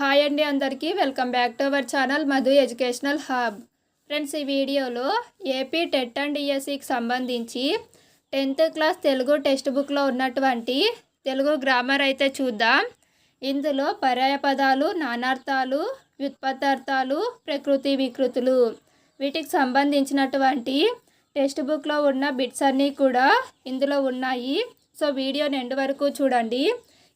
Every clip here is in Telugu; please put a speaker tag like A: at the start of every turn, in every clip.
A: హాయ్ అండి అందరికీ. Welcome back to our channel Madhu educational hub. Friends ఈ వీడియోలో ఏపీ టెట్ అండ్ ఈఎస్సికి సంబంధించి టెన్త్ క్లాస్ తెలుగు టెక్స్ట్ బుక్లో ఉన్నటువంటి తెలుగు గ్రామర్ అయితే చూద్దాం. ఇందులో పర్యాయ పదాలు నానార్థాలు వ్యుత్పత్తార్థాలు ప్రకృతి వికృతులు వీటికి సంబంధించినటువంటి టెక్స్ట్ బుక్లో ఉన్న బిట్స్ అన్నీ కూడా ఇందులో ఉన్నాయి. సో వీడియోని ఎండ్ వరకు చూడండి.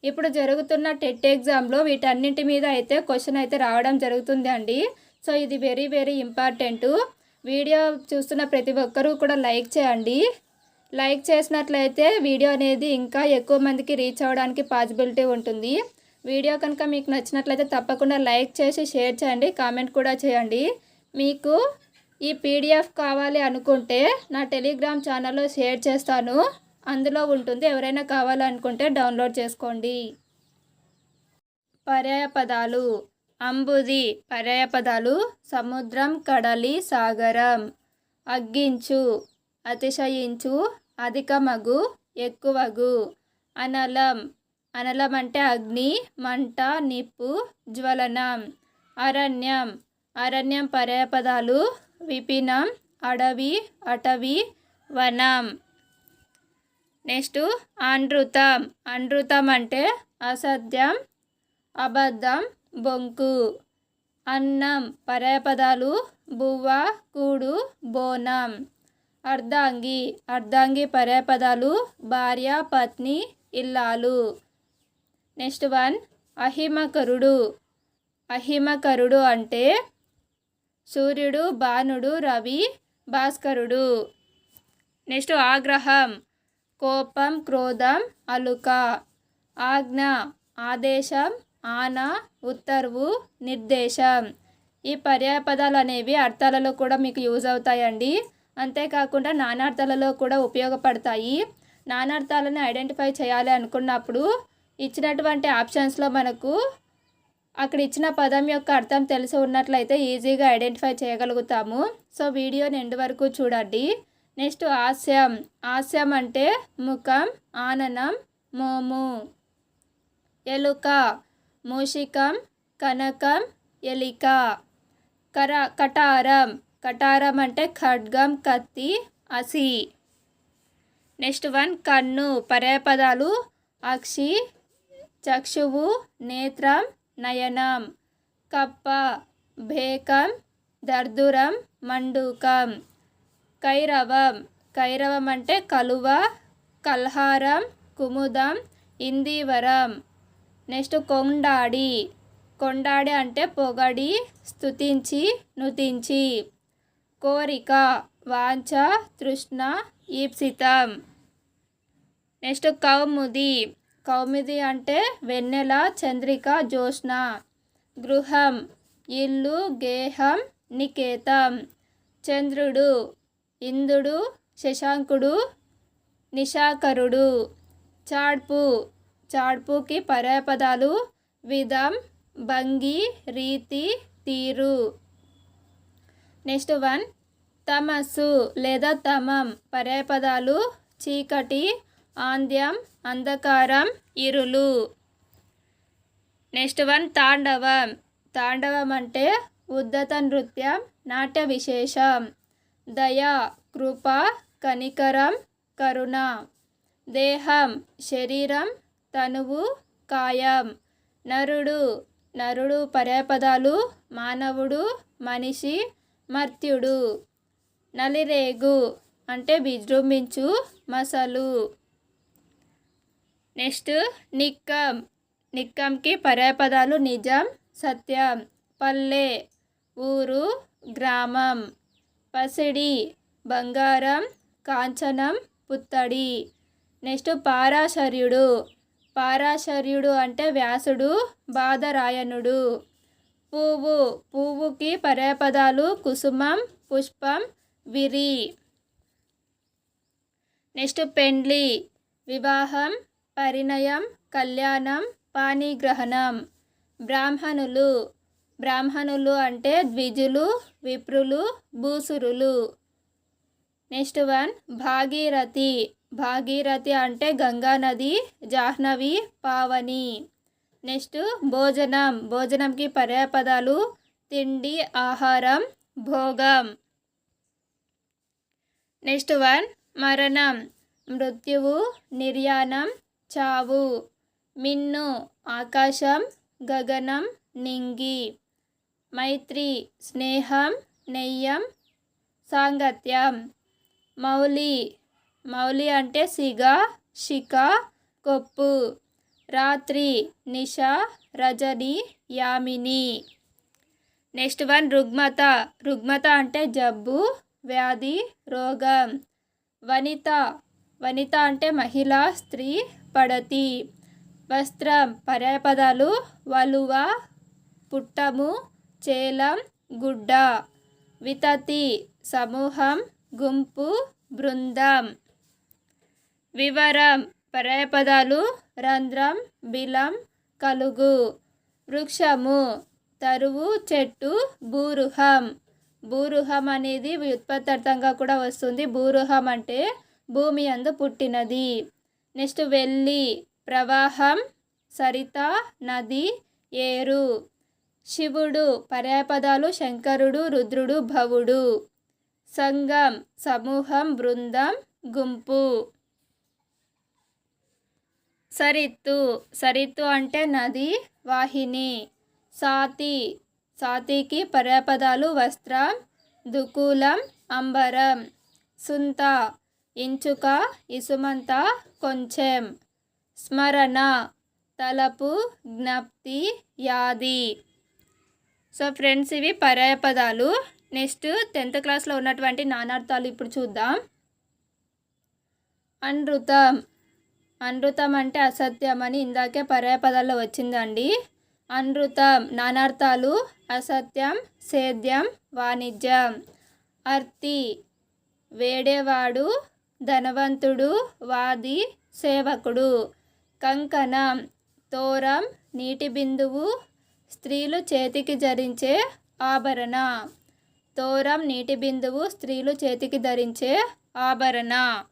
A: ఇప్పుడు జరుగుతున్న టెట్ ఎగ్జామ్లో వీటన్నింటి మీద అయితే క్వశ్చన్ అయితే రావడం జరుగుతుంది అండి. సో ఇది వెరీ వెరీ ఇంపార్టెంట్. వీడియో చూస్తున్న ప్రతి ఒక్కరూ కూడా లైక్ చేయండి. లైక్ చేసినట్లయితే వీడియో అనేది ఇంకా ఎక్కువ మందికి రీచ్ అవ్వడానికి పాసిబిలిటీ ఉంటుంది. వీడియో కనుక మీకు నచ్చినట్లయితే తప్పకుండా లైక్ చేసి షేర్ చేయండి. కామెంట్ కూడా చేయండి. మీకు ఈ పీడిఎఫ్ కావాలి అనుకుంటే నా టెలిగ్రామ్ ఛానల్లో షేర్ చేస్తాను. అందులో ఉంటుంది. ఎవరైనా కావాలనుకుంటే డౌన్లోడ్ చేసుకోండి. పర్యాయ పదాలు అంబుది. పర్యాయ పదాలు సముద్రం కడలి సాగరం. అగ్గించు. అతిశయించు. అధికమగు. ఎక్కువగు. అనలం. అనలం అంటే అగ్ని మంట నిప్పు జ్వలనం. అరణ్యం. అరణ్యం పర్యాయ పదాలు విపినం అడవి అటవీ వనం. నెక్స్ట్ అనృతం అనృతం అంటే అసత్యం అబద్ధం బొంకు. అన్నం పర్యాయపదాలు బువ్వ కూడు బోనం. అర్ధాంగి. అర్ధాంగి పర్యాయపదాలు భార్య పత్ని ఇల్లాలు. Next one అహిమకరుడు. అహిమకరుడు అంటే సూర్యుడు భానుడు రవి భాస్కరుడు. నెక్స్ట్ ఆగ్రహం. కోపం క్రోధం అలుక. ఆజ్ఞ ఆదేశం ఆన ఉత్తర్వు నిర్దేశం. ఈ పర్యాయపదాలు అనేవి అర్థాలలో కూడా మీకు యూజ్ అవుతాయండి. అంతేకాకుండా నానార్థాలలో కూడా ఉపయోగపడతాయి. నానార్థాలను ఐడెంటిఫై చేయాలి అనుకున్నప్పుడు ఇచ్చినటువంటి ఆప్షన్స్లో మనకు అక్కడ ఇచ్చిన పదం యొక్క అర్థం తెలిసి ఉన్నట్లయితే ఈజీగా ఐడెంటిఫై చేయగలుగుతాము. సో వీడియోని ఎండు వరకు చూడండి. నెక్స్ట్ హాస్యం హాస్యం అంటే ముఖం ఆననం మోము. ఎలుక మూషికం కనకం ఎలిక. కర కటారం. కటారం అంటే ఖడ్గం కత్తి అసి. నెక్స్ట్ వన్ కన్ను. పర్యాయపదాలు అక్షి చక్షువు నేత్రం నయనం. కప్ప భేకం దర్దురం మండూకం. కైరవం. కైరవం అంటే కలువ కల్హారం కుముదం ఇందీవరం. నెక్స్ట్ కొండాడి. కొండాడి అంటే పొగడి స్తుతించి నుతించి. కోరిక వాంఛ తృష్ణ ఈప్సితం. నెక్స్ట్ కౌముది. కౌముది అంటే వెన్నెల చంద్రిక జ్యోష్ణ గృహం ఇల్లు గేహం నికేతం. చంద్రుడు. ఇంద్రుడు శశాంకుడు నిశాకరుడు. చాడ్పు. చాడ్పుకి పర్యాపదాలు విధం భంగి రీతి తీరు. Next one. తమస్సు లేదా తమం. పర్యాపదాలు చీకటి ఆంద్యం అంధకారం ఇరులు. Next one. తాండవం. తాండవం అంటే ఉద్దత నృత్యం నాట్య విశేషం. దయ కృప కనికరం కరుణ. దేహం శరీరం తనువు కాయం. నరుడు నరుడు పర్యాపదాలు మానవుడు మనిషి మర్త్యుడు. నలిరేగు అంటే విజృంభించు మసలు. నెక్స్ట్ నిక్కం. నిక్కంకి పర్యాపదాలు నిజం సత్యం. పల్లె ఊరు గ్రామం. పసిడి బంగారం కాంచనం పుత్తడి. నెక్స్ట్ పారాశర్యుడు. పారాశర్యుడు అంటే వ్యాసుడు బాధరాయణుడు పువ్వు. పువ్వుకి పర్యాపదాలు కుసుమం పుష్పం విరి. నెక్స్ట్ పెండ్లి. వివాహం పరిణయం కళ్యాణం పాణిగ్రహణం. బ్రాహ్మణులు. బ్రాహ్మణులు అంటే ద్విజులు విప్రులు భూసురులు. Next one Bhagirathi. భాగీరథి అంటే గంగా నది జాహ్నవి పావని. నెక్స్ట్ భోజనం. భోజనంకి పర్యాపదాలు తిండి ఆహారం భోగం. నెక్స్ట్ వన్ మరణం. మృత్యువు నిర్యాణం చావు. మిన్ను ఆకాశం గగనం నింగి. మైత్రి స్నేహం నెయ్యం సాంగత్యం. మౌలి మౌలి అంటే సిగ శిఖ కొప్పు. రాత్రి నిష రజని యామిని. నెక్స్ట్ వన్ రుగ్మత. రుగ్మత అంటే జబ్బు వ్యాధి రోగం. వనిత. వనిత అంటే మహిళ స్త్రీ పడతి. వస్త్రం పర్యాయపదాలు వలువ పుట్టము చేలం గుడ్డ వితతి సమూహం గుంపు బృందం. వివరం పర్యాయపదాలు రంధ్రం బిలం కలుగు. వృక్షము తరువు చెట్టు భూరుహం. భూరుహం అనేది వ్యుత్పత్తార్థంగా కూడా వస్తుంది. భూరుహం అంటే భూమి అందు పుట్టినది. నెక్స్ట్ వెళ్ళి ప్రవాహం సరిత నది ఏరు. శివుడు పర్యాపదాలు శంకరుడు రుద్రుడు భవుడు. సంఘం సమూహం బృందం గుంపు. సరిత్తు సరిత్తు అంటే నది వాహిని. సాతి సాతికి పర్యాపదాలు వస్త్రం దుకూలం అంబరం. సుంత ఇంచుక ఇసుమంత కొంచెం. స్మరణ తలపు జ్ఞప్తి యాది. సో ఫ్రెండ్స్ ఇవి పర్యాయపదాలు నెక్స్ట్ టెన్త్ క్లాస్లో ఉన్నటువంటి నానార్థాలు ఇప్పుడు చూద్దాం. అనృతం అనృతం అంటే అసత్యం అని ఇందాకే పర్యాయపదాల్లో వచ్చిందండి. అనృతం నానార్థాలు అసత్యం సేద్యం వాణిజ్యం. అర్తి వేడేవాడు ధనవంతుడు వాది సేవకుడు. కంకణం తోరం నీటి బిందువు స్త్రీలు చేతికి ధరించే ఆభరణ. తోరం నీటి బిందువు స్త్రీలు చేతికి ధరించే ఆభరణ.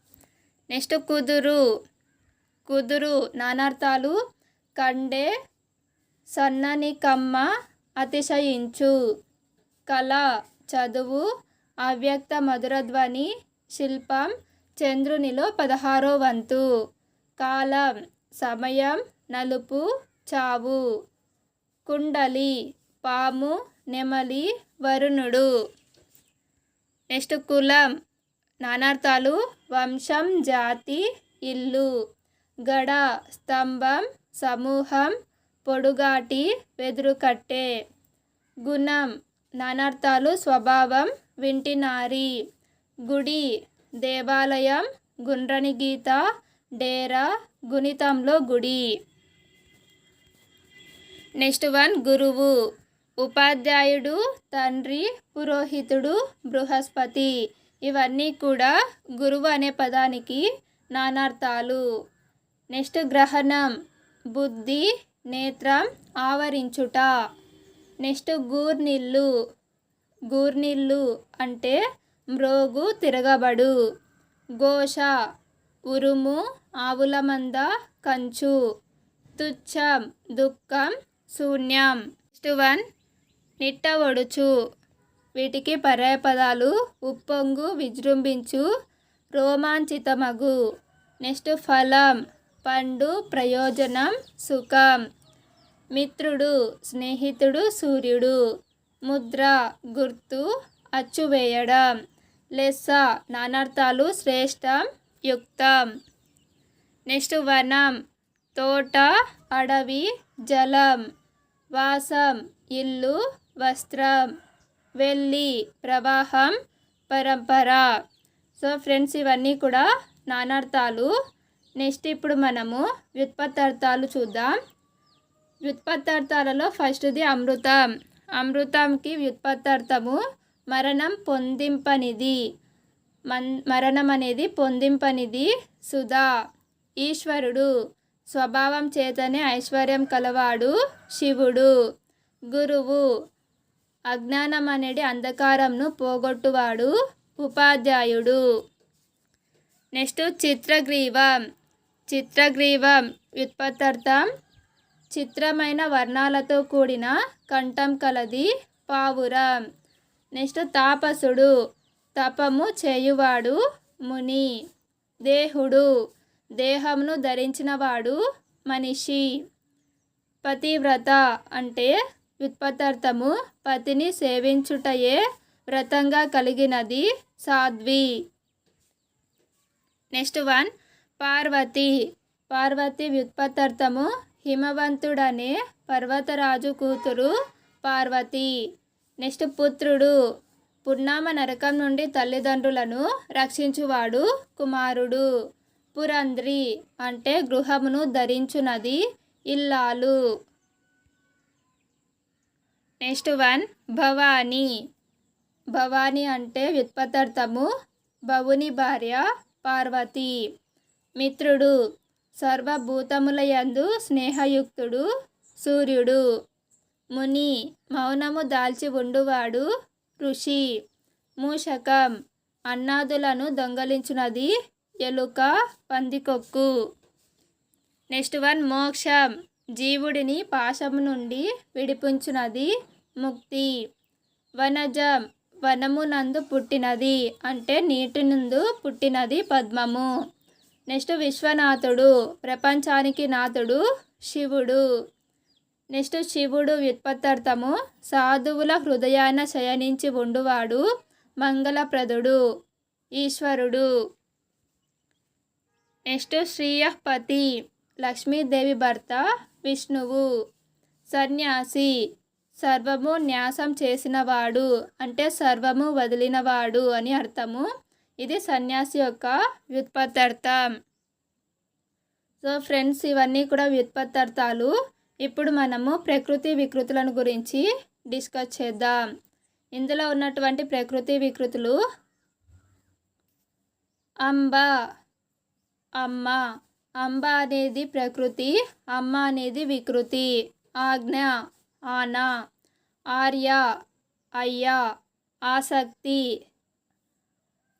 A: నెక్స్ట్ కుదురు. కుదురు నానార్థాలు కండే సన్నని కమ్మ అతిశయించు. కళ చదువు అవ్యక్త మధురధ్వని శిల్పం చంద్రునిలో పదహారో వంతు. కాలం సమయం నలుపు చావు. కుండలి పాము నెమలి వరుణుడు. నెక్స్ట్ కులం నానార్థాలు వంశం జాతి ఇల్లు. గడ స్తంభం సమూహం పొడుగాటి వెదురుకట్టె. గుణం నానార్థాలు స్వభావం వింటినారి గుడి దేవాలయం గుండ్రని గీత డేరా గుణితంలో గుడి. నెక్స్ట్ వన్ గురువు ఉపాధ్యాయుడు తండ్రి పురోహితుడు బృహస్పతి. ఇవన్నీ కూడా గురువు అనే పదానికి నానార్థాలు. నెక్స్ట్ గ్రహణం బుద్ధి నేత్రం ఆవరించుట. నెక్స్ట్ గూర్నిల్లు గూర్నిల్లు అంటే మ్రోగు తిరగబడు. ఘోష ఉరుము ఆవుల మంద కంచు. తుచ్చం దుఃఖం శూన్యం. Next one. నిట్టవడుచు వీటికి పర్యాయపదాలు ఉప్పొంగు విజృంభించు రోమాంచితమగు. నెక్స్ట్ ఫలం పండు ప్రయోజనం సుఖం. మిత్రుడు స్నేహితుడు సూర్యుడు. ముద్ర గుర్తు అచ్చువేయడం లెస్స నానార్థాలు శ్రేష్టం యుక్తం. నెక్స్ట్ వనం తోట అడవి జలం. వాసం ఇల్లు వస్త్రం వెళ్ళి ప్రవాహం పరంపర. సో ఫ్రెండ్స్ ఇవన్నీ కూడా నానార్థాలు. నెక్స్ట్ ఇప్పుడు మనము వ్యుత్పత్తార్థాలు చూద్దాం. వ్యుత్పత్తార్థాలలో ఫస్ట్ది అమృతం. అమృతంకి వ్యుత్పత్తార్థము మరణం పొందింపనిది. మన్ మరణం అనేది పొందింపనిది సుధా ఈశ్వరుడు. స్వభావం చేతనే ఐశ్వర్యం కలవాడు శివుడు. గురువు అజ్ఞానం అనేది అంధకారంను పోగొట్టువాడు ఉపాధ్యాయుడు. నెక్స్ట్ చిత్రగ్రీవం. చిత్రగ్రీవం వ్యుత్పత్తార్థం. చిత్రమైన వర్ణాలతో కూడిన కంఠం కలది పావురం. నెక్స్ట్ తాపసుడు. తపము చేయువాడు ముని. దేహుడు. దేహమును ధరించినవాడు మనిషి. పతివ్రత అంటే వ్యుత్పత్తార్థము. పతిని సేవించుటయే వ్రతంగా కలిగినది సాధ్వి. Next one Parvati. పార్వతి వ్యుత్పత్తార్థము. హిమవంతుడనే పర్వతరాజు కూతురు పార్వతి. నెక్స్ట్ పుత్రుడు. పున్నామ నరకం నుండి తల్లిదండ్రులను రక్షించువాడు కుమారుడు. పురంద్రి అంటే గృహమును ధరించునది ఇల్లాలు. Next one Bhavani. భవానీ అంటే వ్యుత్పత్తార్థము భవుని భార్య పార్వతి. మిత్రుడు సర్వభూతములయందు స్నేహయుక్తుడు సూర్యుడు. ముని మౌనము దాల్చి ఉండువాడు ఋషి. మూషకం అన్నాదులను దొంగలించున్నది ఎలుక పందికొక్కు. నెక్స్ట్ వన్ మోక్షం. జీవుడిని పాశము నుండి విడిపించినది ముక్తి. వనజం వనమునందు పుట్టినది అంటే నీటి నందు పుట్టినది పద్మము. నెక్స్ట్ విశ్వనాథుడు ప్రపంచానికి నాథుడు శివుడు. నెక్స్ట్ శివుడు వ్యుత్పత్తార్థము సాధువుల హృదయాన శయనించి ఉండువాడు మంగళప్రదుడు ఈశ్వరుడు. నెక్స్ట్ శ్రీయపతి లక్ష్మీదేవి భర్త విష్ణువు. సన్యాసి సర్వము న్యాసం చేసినవాడు అంటే సర్వము వదిలినవాడు అని అర్థము. ఇది సన్యాసి యొక్క వ్యుత్పత్తార్థం. సో ఫ్రెండ్స్ ఇవన్నీ కూడా వ్యుత్పత్తార్థాలు. ఇప్పుడు మనము ప్రకృతి వికృతులను గురించి డిస్కస్ చేద్దాం. ఇందులో ఉన్నటువంటి ప్రకృతి వికృతులు అంబ అమ్మ. అంబ అనేది ప్రకృతి అమ్మ అనేది వికృతి. ఆజ్ఞ ఆన. ఆర్య అయ్యా. ఆసక్తి.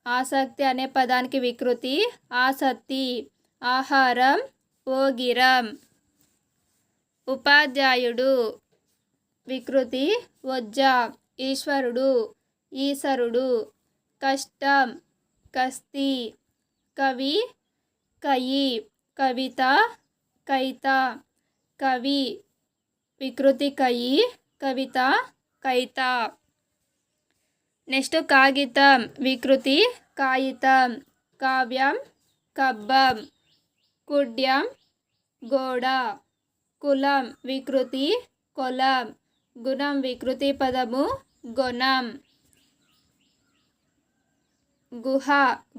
A: ఆసక్తి అనే పదానికి వికృతి ఆసక్తి. ఆహారం ఓగిరం ఉపాధ్యాయుడు వికృతి వజ్జ. ఈశ్వరుడు ఈశ్వరుడు కష్టం కస్తి. కవి కయి కవిత కైత కవి వికృతి కయి కవిత కైత. నెక్స్ట్ కాగితం వికృతి కాగితం కావ్యం కబ్బం కుడ్యం గోడ కులం వికృతి కొలం గుణం వికృతి పదము గుణం. గుహ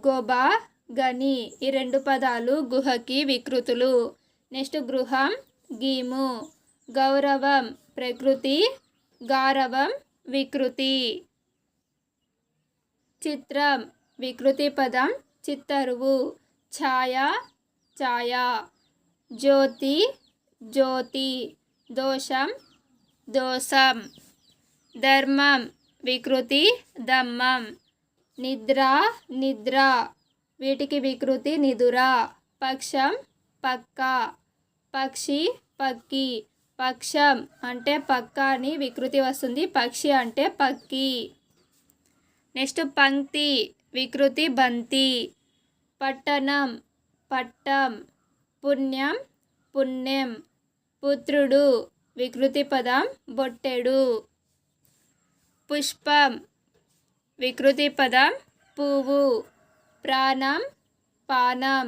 A: గోబా గని ఈ రెండు పదాలు గుహకి వికృతులు. నెక్స్ట్ గృహం గీము. గౌరవం ప్రకృతి గారవం వికృతి. చిత్రం వికృతి పదం చిత్తరువు. ఛాయ ఛాయ. జ్యోతి జ్యోతి. దోషం దోషం. ధర్మం వికృతి దమ్మం నిద్ర నిద్ర. వీటికి వికృతి నిదుర. పక్షం పక్క. పక్షి పక్కి. పక్షం అంటే పక్క అని వికృతి వస్తుంది. పక్షి అంటే పక్కి. నెక్స్ట్ పంక్తి వికృతి బంతి. పట్టణం పట్టం. పుణ్యం పుణ్యం. పుత్రుడు వికృతి పదం బొట్టెడు. పుష్పం వికృతి పదం పువ్వు. ప్రాణం పానం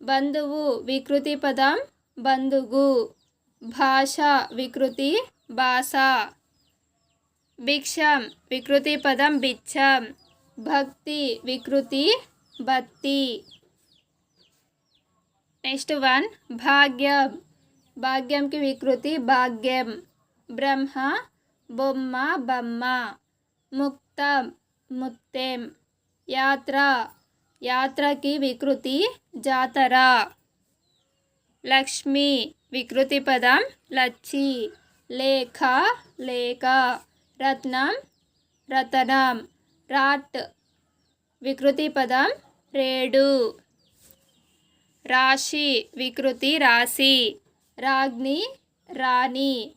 A: బంధువు వికృతి పదం బంధుగు భాష వికృతి భాష భిక్షం వికృతి పదం బిచ్చం భక్తి వికృతి భక్తి నెక్స్ట్ వన్ భాగ్యం భాగ్యంకి వికృతి భాగ్యం బ్రహ్మ బొమ్మ బొమ్మ ముక్తం ముక్తెం యాత్ర యాత్రకి వికృతి జాతర. లక్ష్మి వికృతి పదం లచ్చి. లేఖ లేఖ. రత్నం రతనం. రాట్ వికృతి పదం రేడు. రాశి వికృతి రాశి. రాగ్ని రాణి.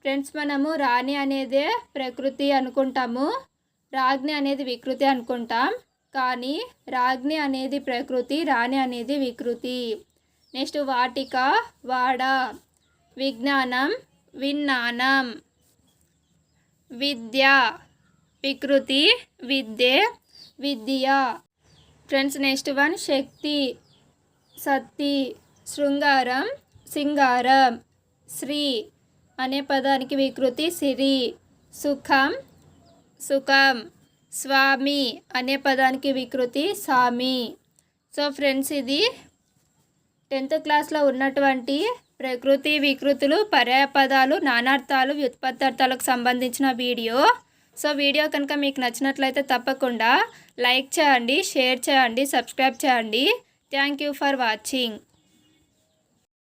A: ఫ్రెండ్స్ మనము రాణి అనేదే ప్రకృతి అనుకుంటాము. రాజ్ఞి అనేది వికృతి అనుకుంటాం. కానీ రాజ్ఞి అనేది ప్రకృతి రాణి అనేది వికృతి. నెక్స్ట్ వాటిక వాడ విజ్ఞానం విజ్ఞానం. విద్య వికృతి విద్యే విద్య. ఫ్రెండ్స్ నెక్స్ట్ వన్ శక్తి సత్తి శృంగారం సింగారం శ్రీ అనే పదానికి వికృతి సిరి సుఖం సుఖం. స్వామి అనే పదానికి వికృతి సామి. సో ఫ్రెండ్స్ ఇది టెన్త్ క్లాస్లో ఉన్నటువంటి ప్రకృతి వికృతులు పర్యాయపదాలు నానార్థాలు వ్యుత్పత్తార్థాలకు సంబంధించిన వీడియో. సో వీడియో కనుక మీకు నచ్చినట్లయితే తప్పకుండా లైక్ చేయండి షేర్ చేయండి సబ్స్క్రైబ్ చేయండి. Thank you for watching.